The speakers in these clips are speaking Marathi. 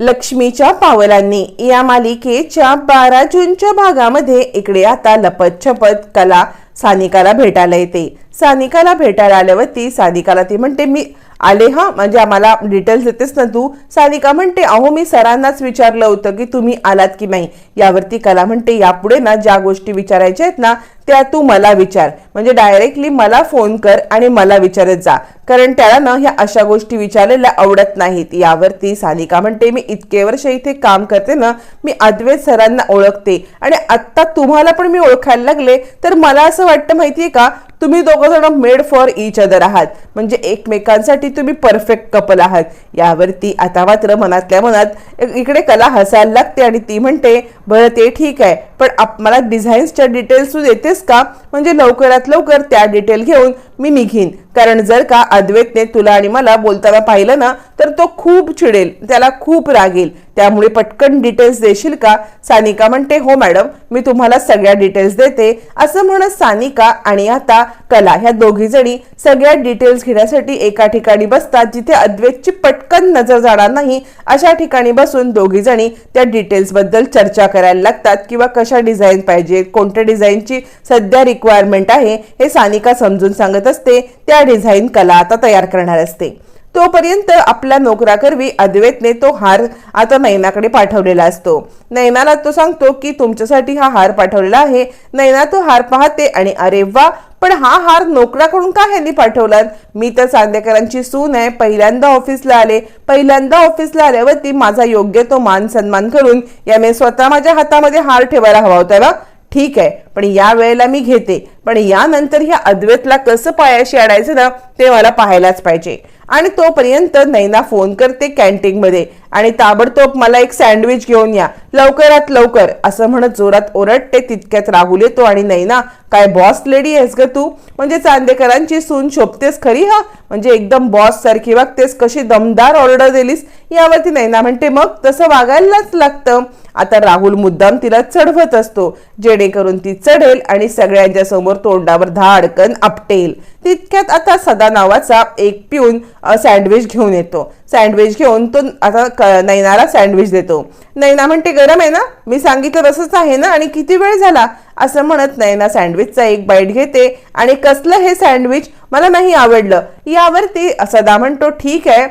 लक्ष्मीच्या पावलांनी या मालिकेच्या बारा जूनच्या भागामध्ये इकडे आता लपत छपत कला सानिकाला भेटायला येते. सानिकाला भेटायला आल्यावरती सानिकाला ती म्हणते मी आले हा म्हणजे आम्हाला डिटेल्स देतेस ना तू? सानिका म्हणते अहो मी सरांनाच विचारलं होतं की तुम्ही आलात की नाही. यावरती कला म्हणते यापुढे ना ज्या गोष्टी विचारायच्या आहेत ना त्या तू मला विचार. म्हणजे डायरेक्टली मला फोन कर आणि मला विचारत जा. कारण त्याला ना ह्या अशा गोष्टी विचारलेल्या आवडत नाहीत. यावरती सानिका म्हणते मी इतके वर्ष इथे काम करते ना मी अद्वैत सरांना ओळखते. आणि आत्ता तुम्हाला पण मी ओळखायला लागले तर मला असं वाटतं माहितीये का तुम्ही दोघं जण मेड फॉर इच अदर आहात. म्हणजे एकमेकांसाठी तुम्ही परफेक्ट कपल आहात. यावरती आता मात्र मनातल्या मनात इकडे कला हसायला लागते आणि ती म्हणते बरं ते ठीक आहे. पण आप- मला डिझाईन्सच्या डिटेल्स तू देतेस का? म्हणजे लवकरात लवकर त्या डिटेल घेऊन मी निघीन. कारण जर का अद्वैतने तुला आणि मला बोलताना पाहिलं ना तर तो खूप चिडेल त्याला खूप रागेल. त्यामुळे पटकन डिटेल्स देशील का? सानिका म्हणते हो मॅडम मी तुम्हाला सगळ्या डिटेल्स देते. असं म्हणत सानिका आणि आता कला ह्या दोघी जणी सगळ्या डिटेल्स घेण्यासाठी एका ठिकाणी बसतात जिथे अद्वैतची पटकन नजर जाणार नाही. अशा ठिकाणी बसून दोघी जणी त्या डिटेल्सबद्दल चर्चा करायला लागतात किंवा कशा डिझाईन पाहिजे कोणत्या डिझाईनची सध्या रिक्वायरमेंट आहे हे सानिका समजून सांगत असते. त्या डिझाईन कला आता तयार करणार असते. तोपर्यंत आपल्या नोकराकरवी अद्वैतने तो हार आता नैनाकडे पाठवलेला असतो. नैनाला तो सांगतो की तुमच्यासाठी हा हार पाठवलेला आहे. नैना तो हार पाहते आणि अरे वा पण हा हार नोकराकडून का ह्यांनी पाठवलात? मी तर चांदेकरांची सून आहे. पहिल्यांदा ऑफिसला आले. पहिल्यांदा ऑफिसला आल्यावरती माझा योग्य तो मान सन्मान करून याने स्वतः माझ्या हातामध्ये हार ठेवायला हवा होता ना ठीक आहे. पण या वेळेला मी घेते. पण यानंतर ह्या अद्वैतला कसं पायाशी आणायचं ना ते मला पाहायलाच पाहिजे. आणि तोपर्यंत नैना फोन करते कॅन्टीनमध्ये आणि ताबडतोब मला एक सँडविच घेऊन या. लवकरात लवकर. असं म्हणत जोरात ओरडते तितक्यात राहुल येतो आणि नाही ना काय बॉस लेडी आहेस ग तू? म्हणजे चांदेकरांची सून शोभतेस खरी हा? म्हणजे एकदम बॉस सारखी वागतेस कशी दमदार ऑर्डर दिलीस? यावरती नाही ना म्हणते मग तसं वागायलाच लागतं. आता राहुल मुद्दाम तिला चढवत असतो जेणेकरून ती चढेल आणि सगळ्यांच्या समोर तोंडावर धाडकन आपटेल. तितक्यात आता सदा नावाचा एक पिऊन सँडविच घेऊन येतो. सँडविच घेऊन तो आता क- नैनाला सँडविच देतो. नैना म्हणते गरम आहे ना? मी सांगितलं तसंच आहे ना? आणि किती वेळ झाला? असं म्हणत नैना सँडविचचा एक बाईट घेते. आणि कसलं हे सँडविच? मला नाही आवडलं. यावरती सदा म्हणतो ठीक आहे.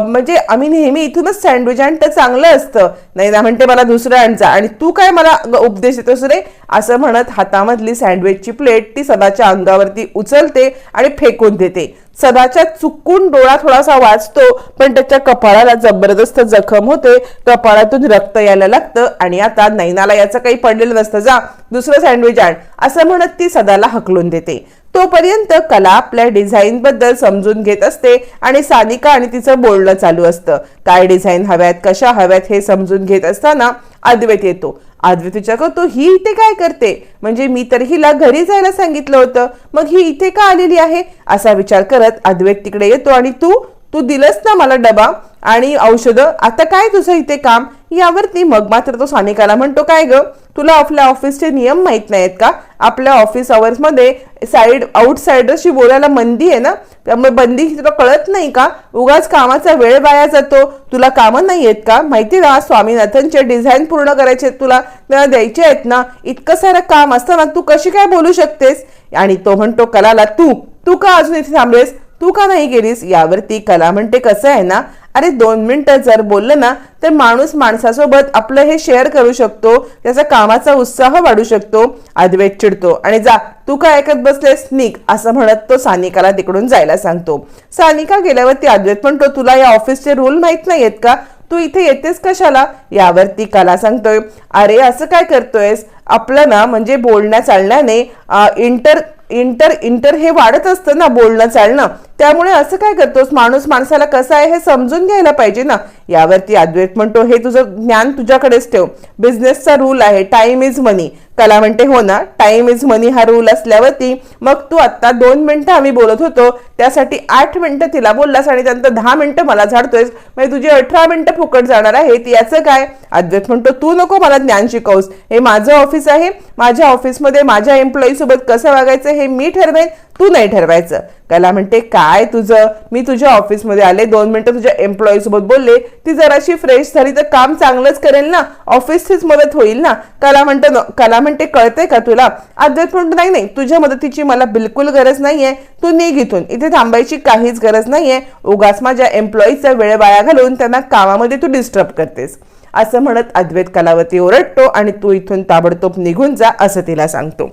म्हणजे आम्ही नेहमी इथूनच सँडविच आणतं चांगलं असतं. नैना म्हणते मला दुसरं आणचा आणि तू काय मला उपदेश देतोस रे? असं म्हणत हातामधली सँडविचची प्लेट ती सदाच्या अंगावरती उचलते आणि फेकून देते. सदाच्या चुकून डोळा थोडासा वाचतो पण त्याच्या कपाळाला जबरदस्त जखम होते. कपाळातून रक्त यायला लागतं. आणि आता नैनाला याचं काही पडलेलं नसतं. जा दुसरं सँडविच आण. असं म्हणत ती सदाला हकलून देते. तोपर्यंत कला आपल्या डिझाईन बद्दल समजून घेत असते आणि सानिका आणि तिचं बोलणं चालू असतं. काय डिझाईन हव्यात कशा हव्यात हे समजून घेत असताना अद्वैत येतो. अद्वैत विचारतो ही इथे काय करते? म्हणजे मी तर हिला घरी जायला सांगितलं होतं. मग ही इथे का आलेली आहे? असा विचार करत अद्वैत तिकडे येतो आणि तू तू दिलंस ना मला डबा आणि औषधं आता काय तुझं इथे काम? यावरती मग मात्र तो सानिकाला म्हणतो काय ग? तुला आपल्या ऑफिसचे नियम माहीत नाहीत का? आपल्या ऑफिस आवर्समध्ये साईड आउटसाइडरशी बोलायला मंदी आहे ना? त्यामुळे बंदी तुला कळत नाही का? उगाच कामाचा वेळ वाया जातो. तुला कामं नाही आहेत का? माहिती ना स्वामीनाथनचे डिझाईन पूर्ण करायचे आहेत तुला. त्यांना द्यायचे आहेत ना? इतकं सारं काम असताना तू कशी काय बोलू शकतेस? आणि तो म्हणतो कलाला तू तू का अजून इथे थांबलेस? तू का नाही गेलीस? यावरती कला म्हणते कसं आहे ना? अरे दोन मिनिटं जर बोललं ना तर माणूस माणसासोबत आपलं हे शेअर करू शकतो. त्याचा कामाचा उत्साह वाढू शकतो. अद्वैत चिडतो. आणि जा तू काय ऐकत बसलेस? निक असं म्हणत तो सानिकाला तिकडून जायला सांगतो. सानिका गेल्यावरती अद्वैत म्हणतो तुला या ऑफिसचे रूल माहीत नाहीयेत का? तू इथे येतेस कशाला? यावरती कला सांगतोय अरे असं काय करतोयस? आपलं ना म्हणजे बोलण्या चालण्याने इंटर इंटर इंटर हे वाढत असतं ना बोलणं चालणं. त्यामुळे असं काय करतोस? माणूस माणसाला कसं आहे हे समजून घ्यायला पाहिजे ना. यावरती अद्वैत म्हणतो हे तुझं ज्ञान तुझ्याकडेच ठेव. बिझनेसचा रूल आहे टाइम इज मनी कला म्हणते हो ना टाइम इज मनी हा रूल असल्यावरती मग तू आता दोन मिनिटं आम्ही बोलत होतो त्यासाठी आठ मिनिटं तिला बोललास आणि त्यानंतर दहा मिनिटं मला झाडतोयस. म्हणजे तुझी अठरा मिनिटं फुकट जाणार आहेत याचं काय? अद्वैत म्हणतो तू नको मला ज्ञान शिकवस. हे माझं ऑफिस आहे माझ्या ऑफिसमध्ये माझ्या एम्प्लॉईसोबत कसं वागायचं हे मी ठरवेन तू नाही ठरवायचं. कला म्हणते काय तुझं? मी तुझ्या ऑफिसमध्ये आले दोन मिनटं तुझ्या एम्प्लॉईसोबत बोलले ती जराशी फ्रेश झाली तर काम चांगलंच करेल ना? ऑफिसचीच मदत होईल ना? कला म्हणतो कला म्हणते कळते का तुला? अद्वैत म्हणतो नाही नाही तुझ्या मदतीची मला बिलकुल गरज नाहीये. तू निघ इथून इथे थांबायची काहीच गरज नाहीये. उगाच माझ्या एम्प्लॉईचा वेळ वाया घालून त्यांना कामामध्ये तू डिस्टर्ब करतेस. असं म्हणत अद्वैत कलावती ओरडतो आणि तू इथून ताबडतोब निघून जा असं तिला सांगतो.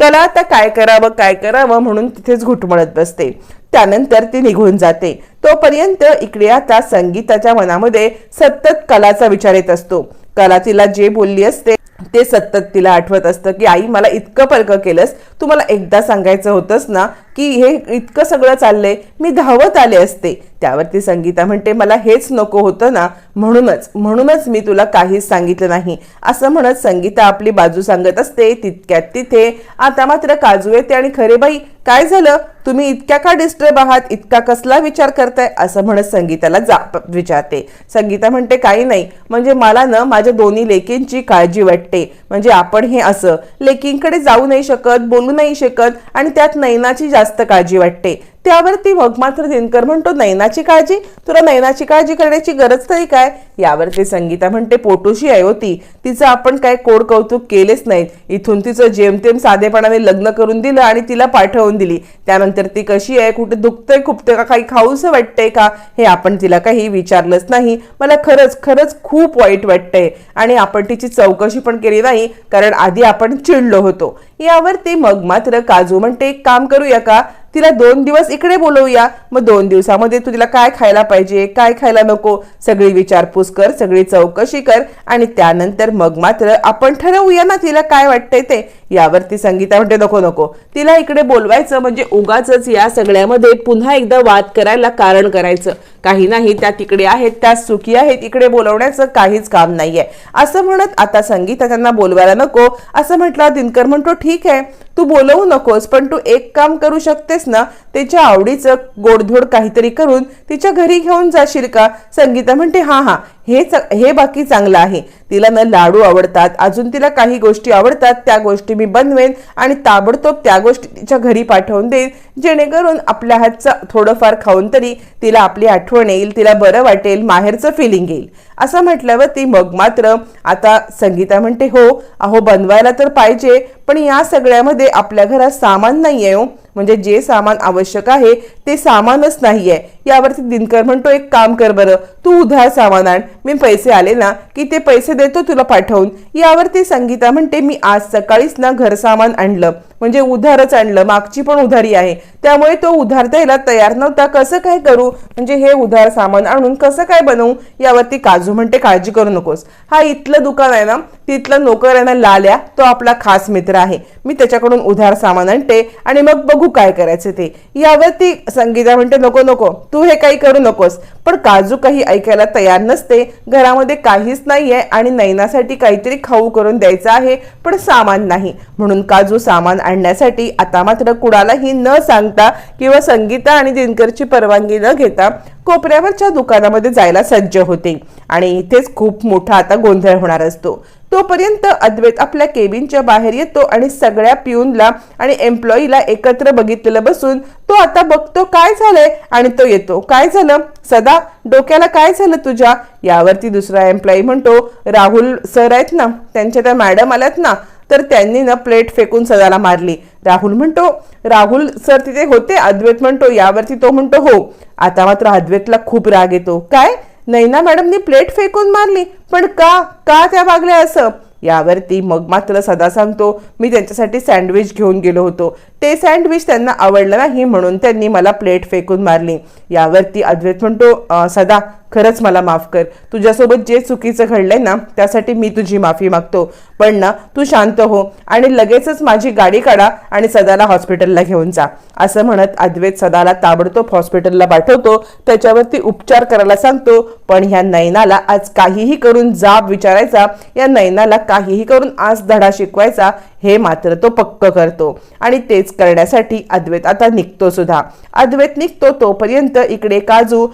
कला आता काय करावं काय करावं म्हणून तिथेच घुटमळत बसते. त्यानंतर ती निघून जाते. तोपर्यंत इकडे आता संगीताच्या मनामध्ये सतत कलाचा विचार येत असतो. कला तिला जे बोलली असते ते सतत तिला आठवत असतं की आई मला इतकं परक केलंस. तू मला एकदा सांगायचं होतंस ना की हे इतकं सगळं चाललंय मी धावत आले असते. त्यावरती संगीता म्हणते मला हेच नको होतं ना म्हणूनच म्हणूनच मी तुला काहीच सांगितलं नाही. असं म्हणत संगीता आपली बाजू सांगत असते तितक्यात तिथे आता मात्र काजू येते आणि खरे बाई काय झालं? तुम्ही इतक्या का डिस्टर्ब आहात? इतका कसला विचार करताय? असं म्हणत संगीताला जा विचारते. संगीता म्हणते काही नाही. म्हणजे मला ना माझ्या दोन्ही लेकींची काळजी वाटते. म्हणजे आपण हे असं लेकींकडे जाऊ नाही शकत बोलू नाही शकत आणि त्यात नैनाची जास्त काळजी वाटते. त्यावरती मग मात्र दिनकर म्हणतो नैनाची काळजी? तुला नैनाची काळजी करण्याची गरज तरी काय? यावरती संगीता म्हणते पोटोशी आहे होती तिचं आपण काय कोड कौतुक केलेच नाहीत. इथून तिचं जेमतेम साधेपणाने लग्न करून दिलं आणि तिला पाठवून दिली. त्यानंतर ती कशी आहे कुठे दुखतंय खुपतंय का काही खाऊसं वाटतंय का हे आपण तिला काही विचारलंच नाही. मला खरंच खरंच खूप वाईट वाटतंय. आणि आपण तिची चौकशी पण केली नाही कारण आधी आपण चिडलो होतो. यावरती मग मात्र काजू म्हणते एक काम करूया का? तिला दोन दिवस इकडे बोलवूया. मग दोन दिवसामध्ये तू तिला काय खायला पाहिजे काय खायला नको सगळी विचारपूस कर सगळी चौकशी कर आणि त्यानंतर मग मात्र आपण ठरवूया ना तिला काय वाटतंय ते. यावरती संगीता म्हणते नको नको. तिला इकडे बोलवायचं म्हणजे उगाच या सगळ्यामध्ये पुन्हा एकदा वाद करायला कारण करायचं. काही नाही त्या तिकडे आहेत त्या सुखी आहेत इकडे बोलवण्याचं काहीच काम नाहीये. असं म्हणत आता संगीता त्यांना बोलवायला नको. असं म्हटलं दिनकर म्हणतो ठीक आहे. तू बोलवू नकोस पण तू एक काम करू शकतेस ना त्याच्या आवडीचं गोडधोड काहीतरी करून तिच्या घरी घेऊन जाशील का? संगीता म्हणते हा हा हे च- हे बाकी चांगलं आहे. तिला न लाडू आवडतात. अजून तिला काही गोष्टी आवडतात त्या गोष्टी मी बनवेन आणि ताबडतोब त्या गोष्टी तिच्या घरी पाठवून देईन. जेणेकरून आपल्या हातचं थोडंफार खाऊन तरी तिला आपली आठवण येईल तिला बरं वाटेल माहेरचं फिलिंग येईल. असं म्हटल्यावर ती मग मात्र आता संगीता म्हणते हो अहो बनवायला तर पाहिजे पण या सगळ्यामध्ये आपल्या घरात सामान नाही आहे हो. म्हणजे जे सामान आवश्यक आहे ते सामानच नाहीये. यावरती दिनकर म्हणतो एक काम कर बरं तू उधार सामान आण. मी पैसे आले ना की ते पैसे देतो तुला पाठवून. यावरती संगीता म्हणते मी आज सकाळीच ना घर सामान आणलं. म्हणजे उधारच आणलं. मागची पण उधारी आहे. त्यामुळे तो उधार द्यायला तयार नव्हता. कसं काय करू? म्हणजे हे उधार सामान आणून कसं काय बनवू? यावरती काजू म्हणते काळजी करू नकोस. हा इथलं दुकान आहे ना तिथलं नोकर आहे ना लाल्या तो आपला खास मित्र आहे. मी त्याच्याकडून उधार सामान आणते आणि मग बघू काय करायचं ते. यावरती संगीता म्हणते नको नको तू हे काही करू नकोस. पण काजू काही ऐकायला तयार नसते. घरामध्ये काहीच नाहीये आणि नैनासाठी काहीतरी खाऊ करून द्यायचं आहे पण सामान नाही. म्हणून काजू सामान आणण्यासाठी आता मात्र कुणालाही न सांगता किंवा संगीता आणि दिनकरची परवानगी न घेता कोपऱ्यावरच्या दुकानामध्ये जायला सज्ज होते. आणि इथेच खूप मोठा आता गोंधळ होणार असतो. तोपर्यंत अद्वैत आपल्या केबिनच्या बाहेर येतो आणि सगळ्या पिऊनला आणि एम्प्लॉईला एकत्र बघितलेलं बसून तो आता बघतो काय झालंय आणि तो येतो. काय झालं? सदा डोक्याला काय झालं तुझ्या? यावरती दुसरा एम्प्लॉई म्हणतो राहुल सर आहेत ना त्यांच्या त्या मॅडम आल्यात ना तर त्यांनी ना प्लेट फेकून सदाला मारली. राहुल म्हणतो राहुल सर तिथे होते? अद्वैत म्हणतो यावरती. तो म्हणतो हो. आता मात्र अद्वैतला खूप राग येतो. काय? नैना मॅडमनी प्लेट फेकून मारली. पण का? का त्या वागल्या असं? यावरती मग मात्र सदा सांगतो मी त्यांच्यासाठी सँडविच घेऊन गेलो होतो. ते सँडविच त्यांना आवडलं नाही म्हणून त्यांनी मला प्लेट फेकून मारली. यावरती अद्वैत म्हणतो सदा खरंच मला माफ कर. तुझ्यासोबत जे चुकीचं घडलंय ना त्यासाठी मी तुझी माफी मागतो. पण ना तू शांत हो आणि लगेचच माझी गाडी काढा आणि सदाला हॉस्पिटलला घेऊन जा. असं म्हणत अद्वैत सदाला ताबडतोब हॉस्पिटलला पाठवतो. त्याच्यावरती उपचार करायला सांगतो. पण ह्या नैनाला आज काहीही करून जाब विचारायचा. या नैनाला काहीही करून आज धडा शिकवायचा. हे मात्र तो पक्क करतो. आणि तेच करण्यासाठी अद्वैत आता निघतो सुद्धा. अद्वैत निघतो तोपर्यंत इकडे काजू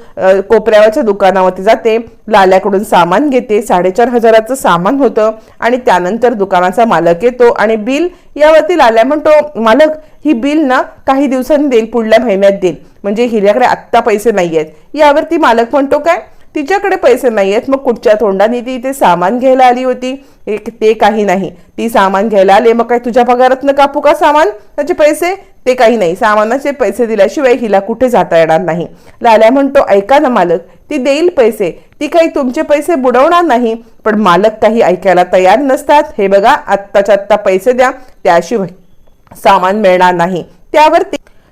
कोपऱ्यावरच्या दुकानावरती जाते. लाल्याकडून सामान घेते. साडेचार हजाराचं सामान होतं. आणि त्यानंतर दुकानाचा मालक येतो. आणि बिल यावरती लाल्या म्हणतो मालक ही बिल ना काही दिवसांनी देईल पुढल्या महिन्यात देईल. म्हणजे हिऱ्याकडे आत्ता पैसे नाही आहेत यावरती मालक म्हणतो काय? तिच्याकडे पैसे नाही आहेत मग कुठच्या तोंडाने ती इथे सामान घ्यायला आली होती? एक- ते काही नाही. ती सामान घ्यायला आले. मग काय तुझ्या पगारातनं कापू का सामान? त्याचे पैसे? ते काही नाही. सामानाचे पैसे दिल्याशिवाय हिला कुठे जाता येणार नाही. लाल्या म्हणतो ऐका ना मालक ती देईल पैसे. ती काही तुमचे पैसे बुडवणार नाही. पण मालक काही ऐकायला तयार नसतात. हे बघा आत्ताच्या आत्ता पैसे द्या. त्याशिवाय सामान मिळणार नाही. त्यावर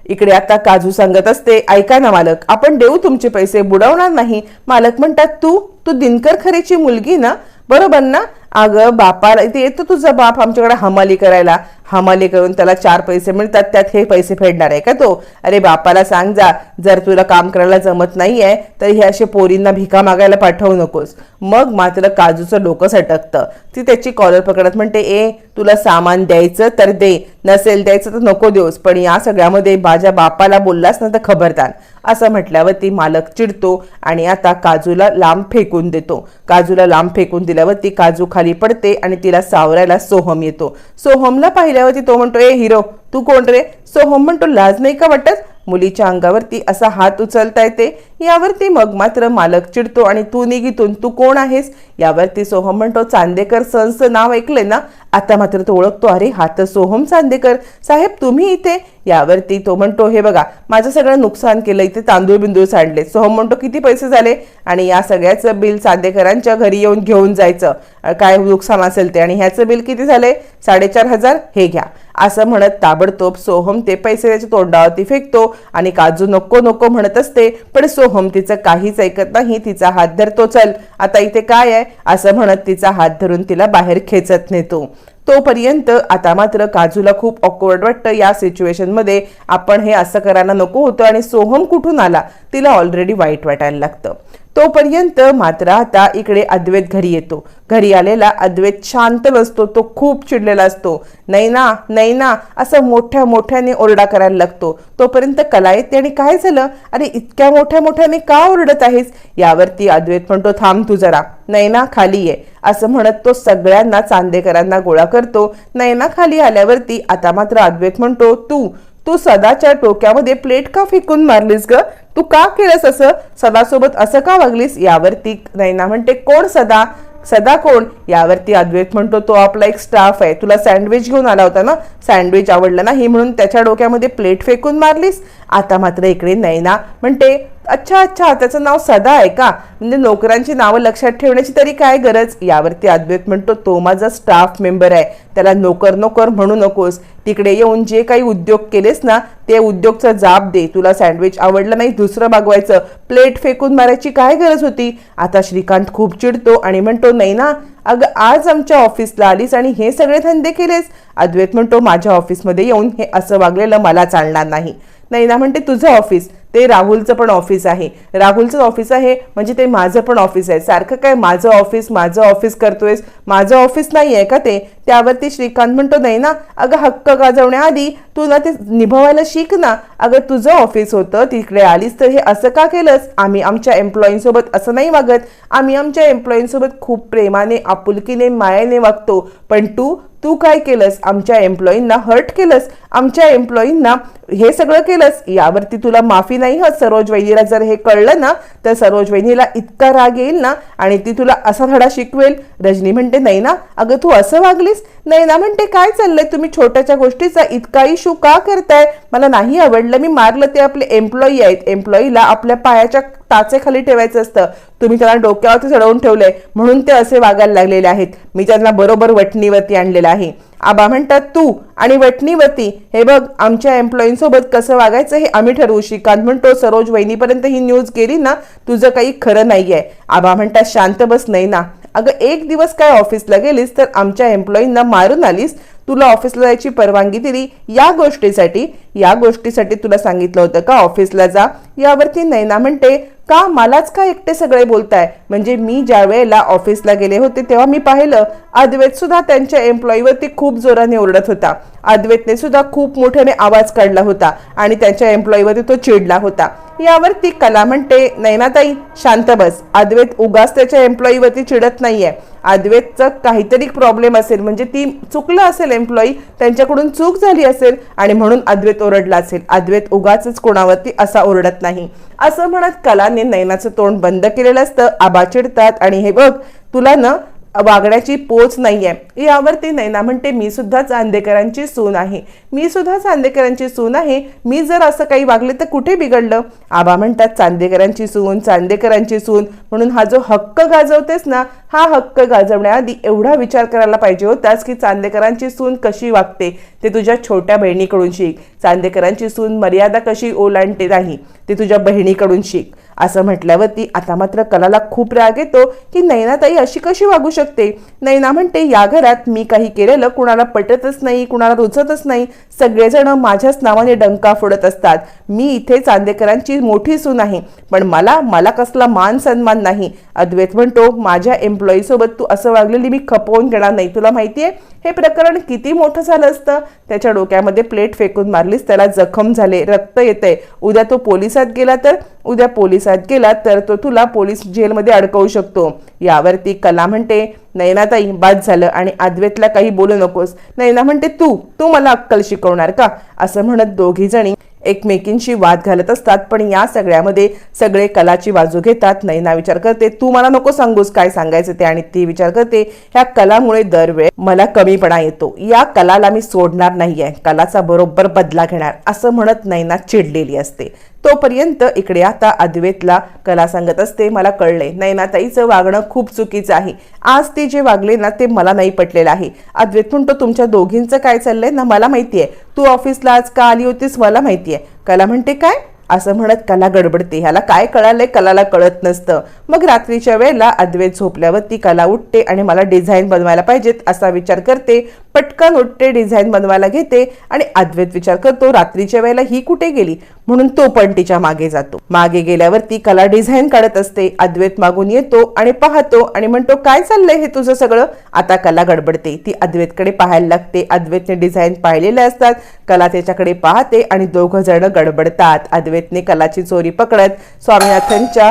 इकडे आता काजू सांगत असते ऐका ना मालक आपण देऊ तुमचे पैसे बुडवणार नाही. मालक म्हणतात तू तू दिनकर खरेची मुलगी ना? बरोबर ना? अगं बापाला इथे येतो तुझा बाप आमच्याकडे हमाली करायला. हमाली करून त्याला चार पैसे मिळतात त्यात हे पैसे फेडणार आहे का तो? अरे बापाला सांग जा जर तुला काम करायला जमत नाहीये तर हे असे पोरींना भिका मागायला पाठवू नकोस. मग मात्र काजूचं डोकं सटकतं. ती त्याची कॉलर पकडत म्हणते ए तुला सामान द्यायचं तर दे नसेल द्यायचं तर नको देऊस पण या सगळ्यामध्ये माझ्या बापाला बोललास ना तर खबरदार. असं म्हटल्यावर ती मालक चिडतो आणि आता काजूला लांब फेकून देतो. काजूला लांब फेकून दिल्यावरती काजू खाली पडते आणि तिला सावरायला सोहम येतो. सोहमला पाहिल्यावरती तो म्हणतो ए हिरो तू कोण रे? सो हो सोहम म्हणतो लाज नाही का वाटत? मुलीच्या अंगावरती असा हात उचलता येते. यावरती मग मात्र मालक चिडतो आणि तू निघितून तू कोण आहेस? यावरती सोहम म्हणतो चांदेकर सनचं नाव ऐकले ना? आता मात्र तो ओळखतो. अरे हा तर सोहम चांदेकर. साहेब तुम्ही इथे? यावरती तो म्हणतो हे बघा माझं सगळं नुकसान केलं. इथे तांदूळ बिंदूळ सांडले. सोहम म्हणतो किती पैसे झाले? आणि या सगळ्याचं बिल चांदेकरांच्या घरी येऊन घेऊन जायचं. काय नुकसान असेल ते आणि ह्याचं बिल किती झाले साडेचार हजार? हे घ्या. असं म्हणत ताबडतोब सोहम ते पैसे त्याच्या तोंडावरती फेकतो आणि काजू नको नको म्हणत असते पण सोहम तिचं काहीच ऐकत नाही तिचा हात धरतो चल आता इथे काय आहे? असं म्हणत तिचा हात धरून तिला बाहेर खेचत नेतो. तोपर्यंत आता मात्र काजूला खूप ऑकवर्ड वाटतं या सिच्युएशनमध्ये आपण हे असं करायला नको होतं आणि सोहम कुठून आला? तिला ऑलरेडी वाईट वाटायला लागतं. तोपर्यंत मात्र आता इकडे अद्वैत घरी येतो. घरी आलेला अद्वैत शांत नसतो तो खूप चिडलेला असतो. नाही ना नाही ना असं मोठ्या मोठ्याने ओरडा करायला लागतो. तोपर्यंत कला येते आणि काय झालं? अरे इतक्या मोठ्या मोठ्याने का ओरडत आहेस? यावरती अद्वैत म्हणतो थांब तू जरा. नैना खाली ये. असं म्हणत तो सगळ्यांना चांदेकरांना गोळा करतो. नैना खाली आल्यावरती आता मात्र अद्वैत म्हणतो तू तू सदाच्या डोक्यामध्ये प्लेट का फेकून मारलीस ग? तू का केलंस असं? सदासोबत असं का वागलीस? यावरती नैना म्हणते कोण सदा? सदा कोण? यावरती अद्वैत म्हणतो तो आपला एक स्टाफ आहे. तुला सँडविच घेऊन आला होता ना? सँडविच आवडलं नाही म्हणून त्याच्या डोक्यामध्ये प्लेट फेकून मारलीस. आता मात्र इकडे नैना म्हणते अच्छा अच्छा त्याचं नाव सदा आहे का? म्हणजे नोकरांची नावं लक्षात ठेवण्याची तरी काय गरज? यावरती अद्वैत म्हणतो तो माझा स्टाफ मेंबर आहे. त्याला नोकर नोकर म्हणू नकोस. तिकडे येऊन जे काही उद्योग केलेस ना ते उद्योगचा जाब दे. तुला सँडविच आवडलं नाही दुसरं मागवायचं. प्लेट फेकून मारायची काय गरज होती? आता श्रीकांत खूप चिडतो आणि म्हणतो नाही ना अगं आज आमच्या ऑफिसला आलीस आणि हे सगळे धंदे केलेस? अद्वैत म्हणतो माझ्या ऑफिसमध्ये येऊन हे असं वागलेलं मला चालणार नाही. नैना म्हणते तुझं ऑफिस ते राहुलचं पण ऑफिस आहे. राहुलचं ऑफिस आहे म्हणजे ते माझं पण ऑफिस आहे. सारखं काय माझं ऑफिस माझं ऑफिस करतोयस? माझं ऑफिस नाही आहे का ते? त्यावरती श्रीकांत म्हणतो नाही ना अगं हक्क गाजवण्याआधी तू ना ते निभवायला शिक ना. अगं तुझं ऑफिस होतं तिकडे आलीस तर हे असं का केलंस? आम्ही आमच्या एम्प्लॉईंसोबत असं नाही वागत. आम्ही आमच्या एम्प्लॉईंसोबत खूप प्रेमाने आपुलकीने मायाने वागतो. पण तू तू काय केलंस? आमच्या एम्प्लॉईंना हर्ट केलंस? आमच्या एम्प्लॉईंना हे सगळं केलंस? यावरती तुला माफी नाही हत सरोज वहिनीला जर हे कळलं ना तर सरोज वहिनीला इतका राग येईल ना आणि ती तुला असा धडा शिकवेल. रजनी म्हणते नाही ना अगं तू असं वागलीस? नाही ना म्हणते काय चाललंय? तुम्ही छोट्याच्या गोष्टीचा इतका इशू का करताय? मला नाही आवडलं. मी मारलं ते आपले एम्प्लॉई आहेत. एम्प्लॉईला आपल्या पायाच्या टाचेखाली ठेवायचं असतं. तुम्ही त्यांना डोक्यावरती चढवून ठेवलंय. म्हणून ते असे वागायला लागलेले आहेत. मी त्यांना बरोबर वटणीवरती आणलेलं आहे. आबा म्हणतात तू आणि वटणीवरती हे बघ आमच्या एम्प्लॉईंसोबत कसं वागायचं हे आम्ही ठरवू. श्रीकांत म्हणतो सरोज वहिनीपर्यंत ही न्यूज गेली ना तुझं काही खरं नाहीये. आबा म्हणतात शांत बस नाही ना. अगं एक दिवस काय ऑफिसला गेलीस तर आमच्या एम्प्लॉईंना मारून आलीस? तुला ऑफिसला जायची परवानगी दिली? या गोष्टीसाठी या गोष्टीसाठी तुला सांगितलं होतं का? ऑफिसला जा. यावरती नैना म्हणते का मलाच का एकटे सगळे बोलताय? म्हणजे मी ज्या वेळेला ऑफिसला गेले होते तेव्हा मी पाहिलं अद्वैत सुद्धा त्यांच्या एम्प्लॉईवरती खूप जोराने ओरडत होता. अद्वैतने सुद्धा खूप मोठ्याने आवाज काढला होता आणि त्यांच्या एम्प्लॉईवरती तो चिडला होता. यावरती कला म्हणते नैनाताई शांत बस. अद्वैत उगाच त्याच्या एम्प्लॉईवरती चिडत नाहीये. अद्वैतचं काहीतरी प्रॉब्लेम असेल म्हणजे ती चुकलं असेल एम्प्लॉई त्यांच्याकडून चूक झाली असेल आणि म्हणून अद्वैत ओरडला असेल. अद्वैत उगाच कोणावरती असा ओरडत नाही. असं म्हणत कलाने नैनाचं तोंड बंद केलेलं असतं. आबा चिडतात आणि हे बघ तुला ना वागण्याची पोच नाही आहे यावरती नैना म्हणते मी सुद्धा चांदेकरांची सून आहे. मी सुद्धा चांदेकरांची सून आहे. मी जर असं काही वागले तर कुठे बिघडलं? आबा म्हणतात चांदेकरांची सून चांदेकरांची सून. म्हणून हा जो हक्क गाजवतेस ना हा हक्क गाजवण्याआधी एवढा विचार करायला पाहिजे होतास की चांदेकरांची सून कशी वागते ते तुझ्या छोट्या बहिणीकडून शिक. चांदेकरांची सून मर्यादा कशी ओलांडते नाही ते तुझ्या बहिणीकडून शिक. असं म्हटल्यावरती आता मात्र कलाला खूप राग येतो की नैनाताई अशी कशी वागू शकते? नैना म्हणते या घरात मी काही केलेलं कुणाला पटतच नाही कुणाला रुचतच नाही. सगळेजण माझ्याच नावाने डंका फोडत असतात. मी इथे चांदेकरांची मोठी सून आहे. पण मला मला कसला मान सन्मान नाही. अद्वैत म्हणतो माझ्या एम्प्लॉईसोबत तू असं वागलेली मी खपवून घेणार नाही. तुला माहिती आहे हे प्रकरण किती मोठं झालं असतं? त्याच्या डोक्यामध्ये प्लेट फेकून मारलीस त्याला जखम झाले रक्त येतंय. उद्या तो पोलिसात गेला तर उद्या पोलिसात गेला तर तो तुला पोलीस जेलमध्ये अडकवू शकतो. यावरती कला म्हणते नैनाताई बाद झालं आणि आदवेतला काही बोलू नकोस. नैना म्हणते तू तू मला अक्कल शिकवणार का? असं म्हणत दोघी जणी एकमेकींशी वाद घालत असतात पण या सगळ्यामध्ये सगळे कलाची बाजू घेतात. नैना विचार करते तू मला नको सांगूस काय सांगायचं ते आणि ती विचार करते ह्या कलामुळे दरवेळ मला कमीपणा येतो. या कलाला मी सोडणार नाहीये. कलाचा बरोबर बदला घेणार असं म्हणत नैना चिडलेली असते. तोपर्यंत इकडे आता अद्वेतला कला सांगत असते मला कळले नैनाताईचं वागणं खूप चुकीचं आहे. आज ते जे वागले ना ते मला नाही पटलेलं आहे. अद्वैत म्हणतो तुमच्या दोघींचं काय चाललंय ना मला माहिती आहे तू ऑफिसला आज का आली होतीस मला माहिती आहे कला म्हणते काय? असं म्हणत कला गडबडते. ह्याला काय कळालंय? कलाला कळत नसतं. मग रात्रीच्या वेळेला अद्वैत झोपल्यावरती कला उठते आणि मला डिझाईन बनवायला पाहिजेत असा विचार करते. पटकन उठते डिझाईन बनवायला घेते आणि अद्वैत विचार करतो रात्रीच्या वेळेला ही कुठे गेली? म्हणून तो पण तिच्यामागे जातो. मागे गेल्यावर ती कला डिझाईन काढत असते अद्वैत मागून येतो आणि पाहतो आणि म्हणतो काय चाललंय हे तुझं सगळं? आता कला गडबडते. ती अद्वैतकडे पाहायला लागते. अद्वैतने डिझाईन पाहिलेले असतात. कला त्याच्याकडे पाहते आणि दोघं जण गडबडतात. अद्वैतने कलाची चोरी पकडत स्वामीनाथनच्या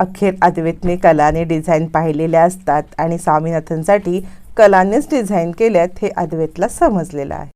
अखेर अद्वैतने कलाने डिझाईन पाहिलेल्या असतात आणि स्वामीनाथनसाठी कलानेच डिझाईन केल्यात हे अद्वैतला समजलेलं आहे.